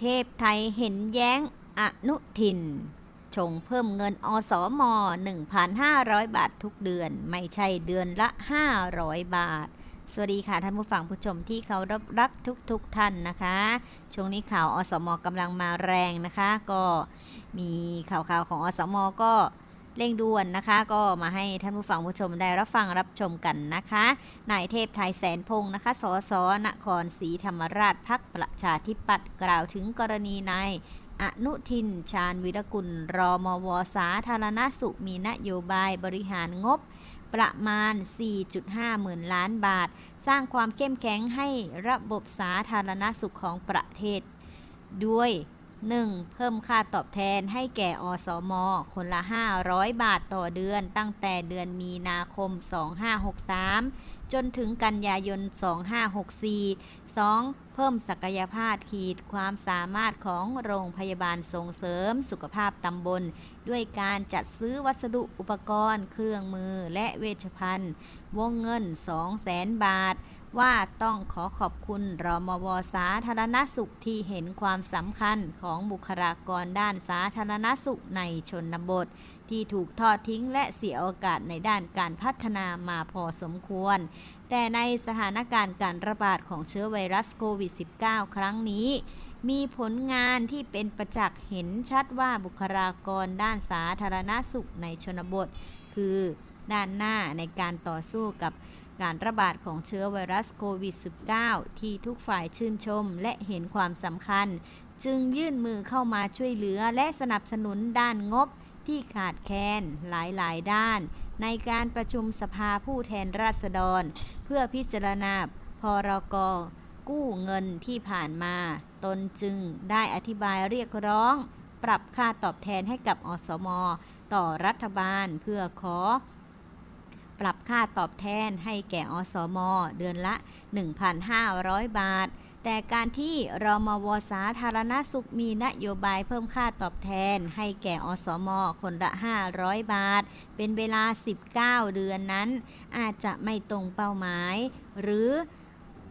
เทพไทยเห็นแย้งอนุทิน ชงเพิ่มเงินอสม1,500 บาททุกเดือน ไม่ใช่เดือนละ 500 บาท สวัสดีค่ะท่านผู้ฟังผู้ชมที่เขารับรักทุกๆทท่านนะคะ ช่วงนี้ข่าวอสมกำลังมาแรงนะคะ ก็มีข่าวๆของอสมก็ เร่งด่วนนะคะ ก็มาให้ท่านผู้ฟังผู้ชมได้รับฟังรับชมกันนะคะนายเทพไทยแสนพงศ์นะคะสสนครศรีธรรมราชพักประชาธิปัตย์กล่าวถึงกรณีนายอนุทิน ชาญวิรกุลรอมว สาธารณสุขมีนโยบายบริหารงบ ประมาณ 4.5 หมื่นล้านบาท สร้างความเข้มแข็งให้ระบบสาธารณสุขของประเทศ ด้วย 1. เพิ่มค่าตอบแทนให้แก่อสม คนละ 500 บาทต่อเดือน ตั้งแต่เดือนมีนาคม 2563 จนถึงกันยายน 2564 2. เพิ่มศักยภาพขีดความสามารถของโรงพยาบาลส่งเสริมสุขภาพตำบล ด้วยการจัดซื้อวัสดุอุปกรณ์ เครื่องมือและเวชภัณฑ์ วงเงิน 200,000 บาท ว่าต้องขอขอบคุณรมวสาธารณสุขที่เห็นความสำคัญของบุคลากรด้านสาธารณสุขในชนบท ที่ถูกทอดทิ้งและเสียโอกาสในด้านการพัฒนามาพอสมควร แต่ในสถานการณ์การระบาดของเชื้อไวรัสโควิด -19 ครั้งนี้มีผลงานที่เป็นประจักษ์เห็นชัดว่าบุคลากรด้านสาธารณสุขในชนบท คือด้านหน้าในการต่อสู้กับ การระบาดของเชื้อไวรัสโควิด -19 ที่ทุกฝ่ายชื่นชมและเห็นความสำคัญ จึงยื่นมือเข้ามาช่วยเหลือและสนับสนุนด้านงบที่ขาดแคลนหลายๆ ด้าน ในการประชุมสภาผู้แทนราษฎร เพื่อพิจารณาพรกกู้เงินที่ผ่านมา ตนจึงได้อธิบายเรียกร้อง ปรับค่าตอบแทนให้กับอสม ต่อรัฐบาลเพื่อขอ ปรับค่าตอบแทนให้แก่อสม เดือนละ 1,500 บาท แต่การที่รมวสาธารณสุขมีนโยบายเพิ่มค่าตอบแทน ให้แก่อสม คนละ 500 บาท เป็นเวลา 19 เดือนนั้น อาจจะไม่ตรงเป้าหมาย หรือ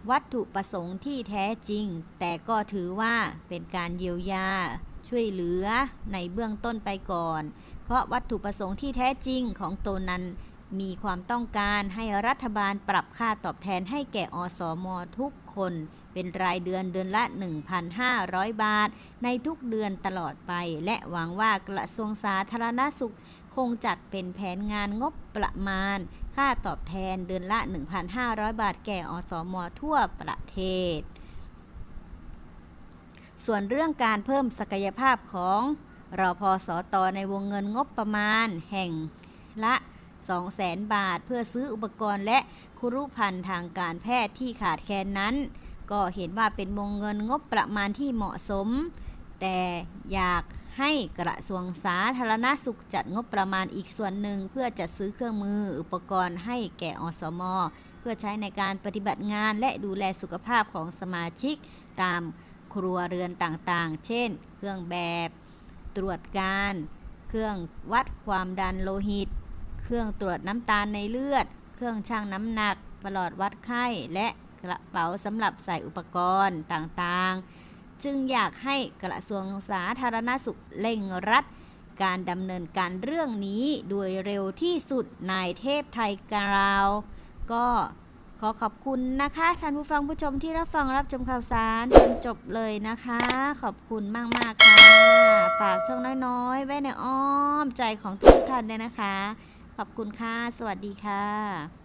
วัตถุประสงค์ที่แท้จริง แต่ก็ถือว่าเป็นการเยียวยาช่วยเหลือในเบื้องต้นไปก่อน เพราะวัตถุประสงค์ที่แท้จริงของตนนั้น มีความต้องการให้รัฐบาลปรับค่าตอบแทนให้แก่อสมทุกคน เป็นรายเดือนเดือนละ 1,500 บาท ในทุกเดือนตลอดไป และหวังว่ากระทรวงสาธารณสุข คงจัดเป็นแผนงานงบประมาณ ค่าตอบแทนเดือนละ 1,500 บาท แก่อสมทั่วประเทศ ส่วนเรื่องการเพิ่มศักยภาพของรอพอสอตอในวงเงินงบประมาณแห่งละ 200,000บาท เพื่อซื้ออุปกรณ์และคุรุพันธ์ทางการแพทย์ที่ขาดแคลนนั้น ก็เห็นว่าเป็นวงเงินงบประมาณที่เหมาะสม แต่อยากให้กระทรวงสาธารณสุขจัดงบประมาณอีกส่วนหนึ่ง เพื่อจัดซื้อเครื่องมืออุปกรณ์ให้แก่อสม เพื่อใช้ในการปฏิบัติงานและดูแลสุขภาพของสมาชิก ตามครัวเรือนต่างๆ เช่น เครื่องแบบ ตรวจการ เครื่องวัดความดันโลหิต เครื่องตรวจน้ำตาลในเลือด เครื่องชั่งน้ำหนักปลอดวัดไข้ และกระเป๋าสำหรับใส่อุปกรณ์ต่างๆ จึงอยากให้กระทรวงสาธารณสุขเร่งรัด การดำเนินการเรื่องนี้โดยเร็วที่สุดนายเทพไทยกราว ก็ขอขอบคุณนะคะท่านผู้ฟังผู้ชมที่รับฟังรับชมข่าวสารจนจบเลยนะคะ ขอบคุณมากๆค่ะฝากช่องน้อยๆ ไว้ในอ้อมใจของทุกท่านด้วยนะคะ ขอบคุณค่ะ สวัสดีค่ะ